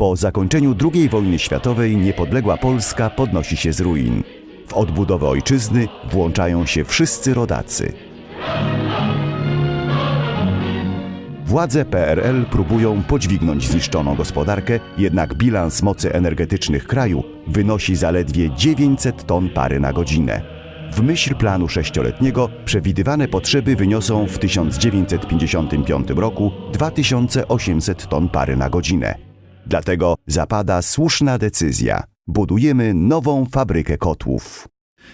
Po zakończeniu II wojny światowej niepodległa Polska podnosi się z ruin. W odbudowę ojczyzny włączają się wszyscy rodacy. Władze PRL próbują podźwignąć zniszczoną gospodarkę, jednak bilans mocy energetycznych kraju wynosi zaledwie 900 ton pary na godzinę. W myśl planu sześcioletniego przewidywane potrzeby wyniosą w 1955 roku 2800 ton pary na godzinę. Dlatego zapada słuszna decyzja. Budujemy nową fabrykę kotłów.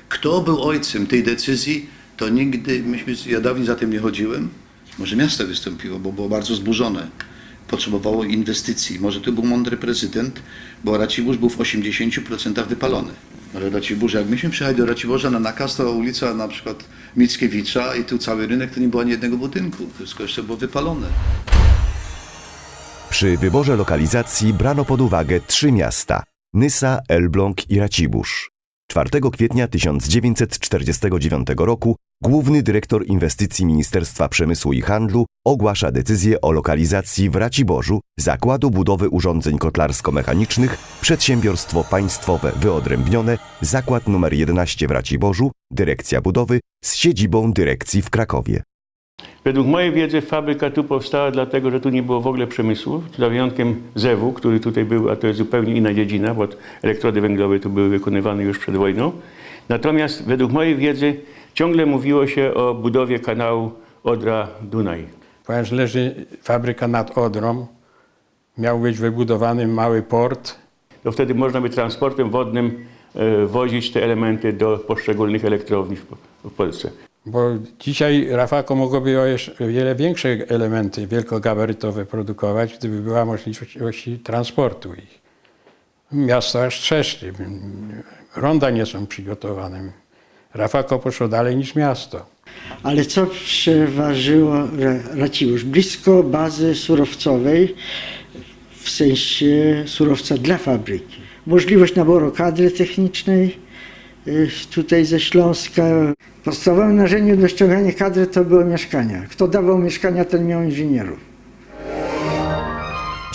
Kto był ojcem tej decyzji, to nigdy, myśmy, ja dawniej za tym nie chodziłem. Może miasto wystąpiło, bo było bardzo zburzone. Potrzebowało inwestycji. Może to był mądry prezydent, bo Racibórz był w 80% wypalony. Ale Racibórz, jak myśmy przyjechali do Raciborza na nakaz, to ulica na przykład Mickiewicza i tu cały rynek, to nie było ani jednego budynku. Wszystko jeszcze było wypalone. Przy wyborze lokalizacji brano pod uwagę trzy miasta: Nysa, Elbląg i Racibórz. 4 kwietnia 1949 roku główny dyrektor inwestycji Ministerstwa Przemysłu i Handlu ogłasza decyzję o lokalizacji w Raciborzu Zakładu Budowy Urządzeń Kotlarsko-Mechanicznych, przedsiębiorstwo państwowe wyodrębnione, zakład numer 11 w Raciborzu, dyrekcja budowy z siedzibą dyrekcji w Krakowie. Według mojej wiedzy fabryka tu powstała dlatego, że tu nie było w ogóle przemysłu, za wyjątkiem zewu, który tutaj był, a to jest zupełnie inna dziedzina, bo elektrody węglowe tu były wykonywane już przed wojną. Natomiast według mojej wiedzy ciągle mówiło się o budowie kanału Odra-Dunaj. Ponieważ leży fabryka nad Odrą, miał być wybudowany mały port. To wtedy można by transportem wodnym e, wozić te elementy do poszczególnych elektrowni w, w Polsce. Bo dzisiaj Rafako mogłoby jeszcze wiele większe elementy wielkogabarytowe produkować, gdyby była możliwość transportu ich. Miasto aż trzeszczy. Ronda nie są przygotowane. Rafako poszło dalej niż miasto. Ale co przeważyło Ra- Racibórz? Blisko bazy surowcowej, w sensie surowca dla fabryki. Możliwość naboru kadry technicznej tutaj ze Śląska. Podstawowym narzędziem do ściągania kadry to były mieszkania. Kto dawał mieszkania, ten miał inżynierów.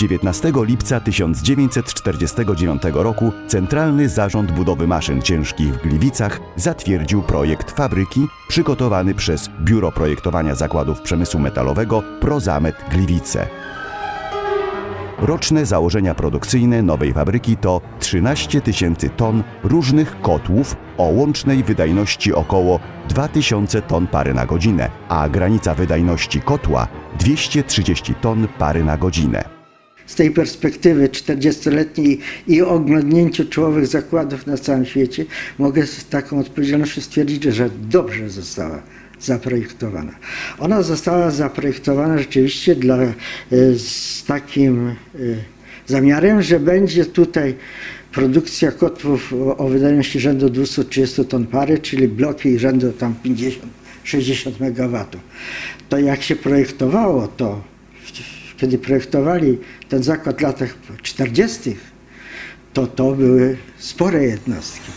19 lipca 1949 roku Centralny Zarząd Budowy Maszyn Ciężkich w Gliwicach zatwierdził projekt fabryki przygotowany przez Biuro Projektowania Zakładów Przemysłu Metalowego Prozamet Gliwice. Roczne założenia produkcyjne nowej fabryki to 13 tysięcy ton różnych kotłów o łącznej wydajności około 2000 ton pary na godzinę, a granica wydajności kotła 230 ton pary na godzinę. Z tej perspektywy 40-letniej i oglądnięciu czołowych zakładów na całym świecie, mogę z taką odpowiedzialnością stwierdzić, że dobrze została zaprojektowana. Ona została zaprojektowana rzeczywiście dla, e, z takim e, zamiarem, że będzie tutaj produkcja kotłów o, wydajności rzędu 230 ton pary, czyli bloki rzędu tam 50-60 MW. To jak się projektowało to, kiedy projektowali ten zakład w latach 40., to to były spore jednostki.